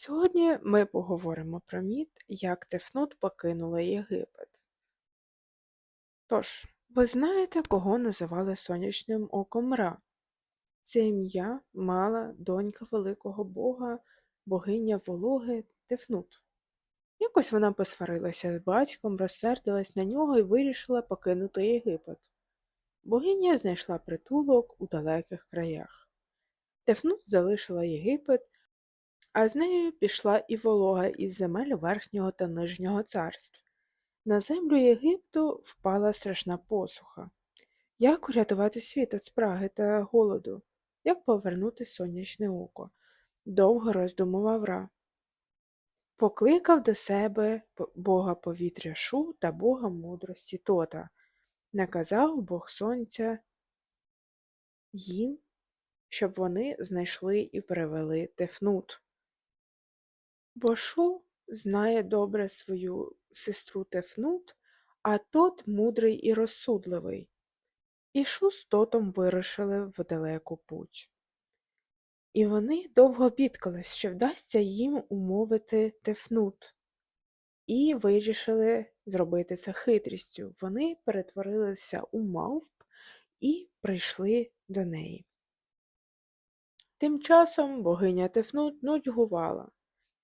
Сьогодні ми поговоримо про міт, як Тефнут покинула Єгипет. Тож, ви знаєте, кого називали сонячним оком Ра? Це ім'я мала донька великого бога, богиня вологи Тефнут. Якось вона посварилася з батьком, розсердилась на нього і вирішила покинути Єгипет. Богиня знайшла притулок у далеких краях. Тефнут залишила Єгипет а з нею пішла і волога із земель Верхнього та Нижнього царств. На землю Єгипту впала страшна посуха. Як урятувати світ від спраги та голоду? Як повернути сонячне око? Довго роздумував Ра. Покликав до себе бога повітря Шу та бога мудрості Тота, наказав Бог Сонця їм, щоб вони знайшли і привели Тефнут. Бо Шу знає добре свою сестру Тефнут, а тот мудрий і розсудливий. І Шу з тотом вирушили в далеку путь. І вони довго бідкались, що вдасться їм умовити Тефнут, і вирішили зробити це хитрістю. Вони перетворилися у мавп і прийшли до неї. Тим часом богиня Тефнут нудьгувала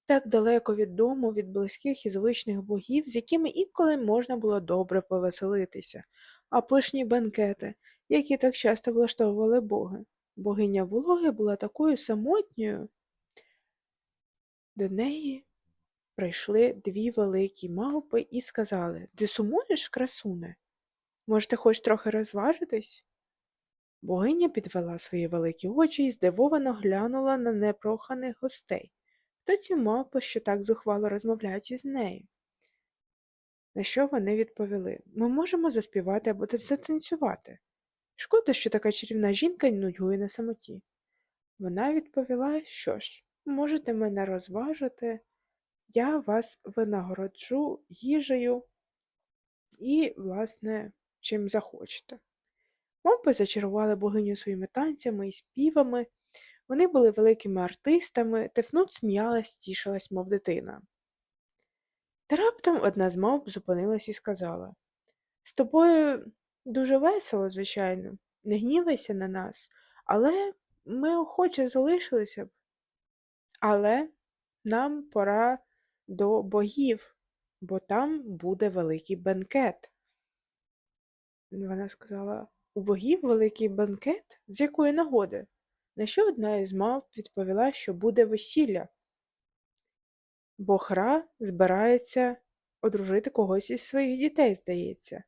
так далеко від дому, від близьких і звичних богів, з якими інколи можна було добре повеселитися, а пишні бенкети, які так часто влаштовували боги. Богиня вологи була такою самотньою. До неї прийшли дві великі мавпи і сказали Ти сумуєш, красуне? Може, ти хочеш трохи розважитись? Богиня підвела свої великі очі і здивовано глянула на непроханих гостей. Хто ці мавпи, що так зухвало розмовляють із нею? На що вони відповіли Ми можемо заспівати або затанцювати. Шкода, що така чарівна жінка нудьгує на самоті. Вона відповіла, що ж, можете мене розважити, я вас винагороджу їжею і, власне, чим захочете. Мавпи зачарували богиню своїми танцями і співами. Вони були великими артистами, Тефнут сміялась, тішилась, мов дитина. Та раптом одна з мавп зупинилась і сказала З тобою дуже весело, звичайно, не гнівайся на нас, але ми охоче залишилися б. Але нам пора до богів, бо там буде великий бенкет. Вона сказала У богів великий бенкет? З якої нагоди? На що одна із мавп відповіла, що буде весілля, бо хра збирається одружити когось із своїх дітей, здається.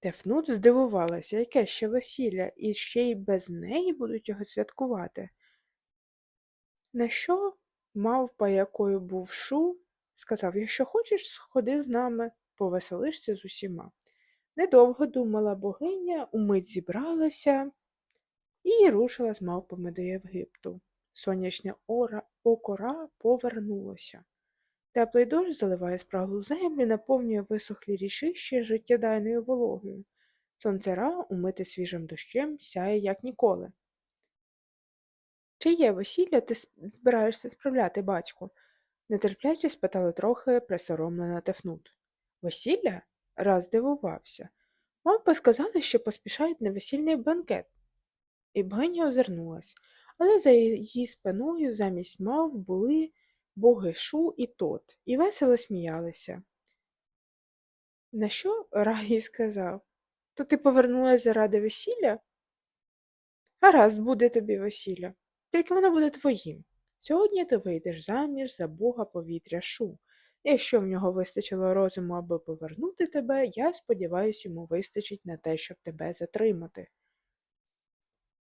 Тефнут здивувалася, яке ще весілля, і ще й без неї будуть його святкувати. На що мавпа, якою був шу, сказав Якщо хочеш, сходи з нами, повеселишся з усіма. Недовго думала богиня, умить зібралася і рушила з мавпами до Єгипту. Сонячне ора окора повернулося. Теплий дощ заливає спраглу землю, наповнює висохлі рішища життєдайною вологою. Сонцера, умите свіжим дощем, сяє, як ніколи. Чи є весілля ти збираєшся справляти, батьку? нетерпляче спитали трохи присоромлена Тефнут. Весілля? раз дивувався. Мавпи сказали, що поспішають на весільний банкет. І богиня озирнулась, але за її спиною замість мав були боги Шу і тот, і весело сміялися. На що Рагі сказав То ти повернулася заради весілля? Гаразд, буде тобі весілля, тільки воно буде твоїм. Сьогодні ти вийдеш заміж за бога повітря Шу. Якщо в нього вистачило розуму, аби повернути тебе, я сподіваюся, йому вистачить на те, щоб тебе затримати.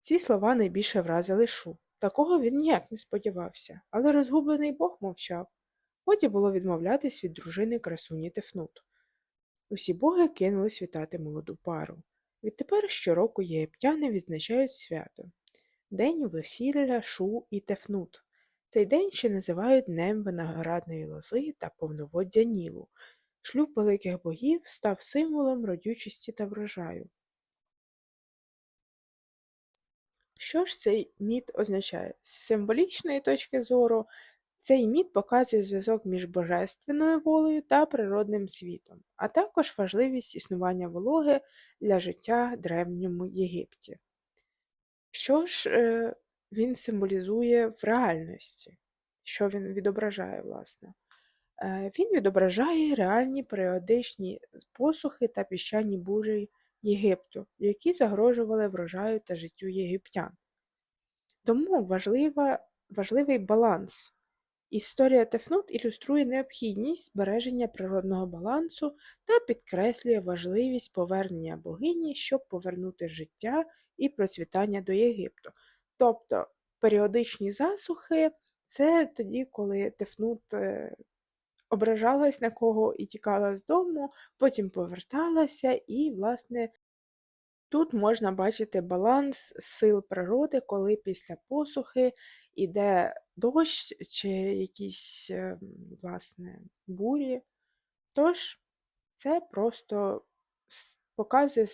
Ці слова найбільше вразили шу. Такого він ніяк не сподівався, але розгублений бог мовчав. Годі було відмовлятись від дружини красуні Тефнут. Усі боги кинулись вітати молоду пару. Відтепер щороку єгиптяни відзначають свято День весілля Шу і Тефнут. Цей день ще називають Днем виноградної лози та повноводдя Нілу. Шлюб великих богів став символом родючості та врожаю. Що ж цей міт означає? З символічної точки зору, цей міт показує зв'язок між божественною волею та природним світом, а також важливість існування вологи для життя в Древньому Єгипті. Що ж е, він символізує в реальності? Що він відображає, власне? Е, Він відображає реальні періодичні посухи та піщані бурі Єгипту, які загрожували врожаю та життю єгиптян. Тому важлива, важливий баланс. Історія Тефнут ілюструє необхідність збереження природного балансу та підкреслює важливість повернення богині, щоб повернути життя і процвітання до Єгипту. Тобто періодичні засухи це тоді, коли Тефнут е, ображалась на кого і тікала з дому, потім поверталася, і, власне, тут можна бачити баланс сил природи, коли після посухи іде дощ чи якісь, е, власне, бурі. Тож, це просто показує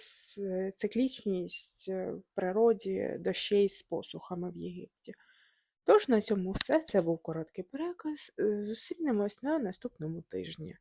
циклічність е, в природі дощей з посухами в Єгипті. Тож на цьому все. Це був короткий переказ. Е, Зустрінемось на наступному тижні.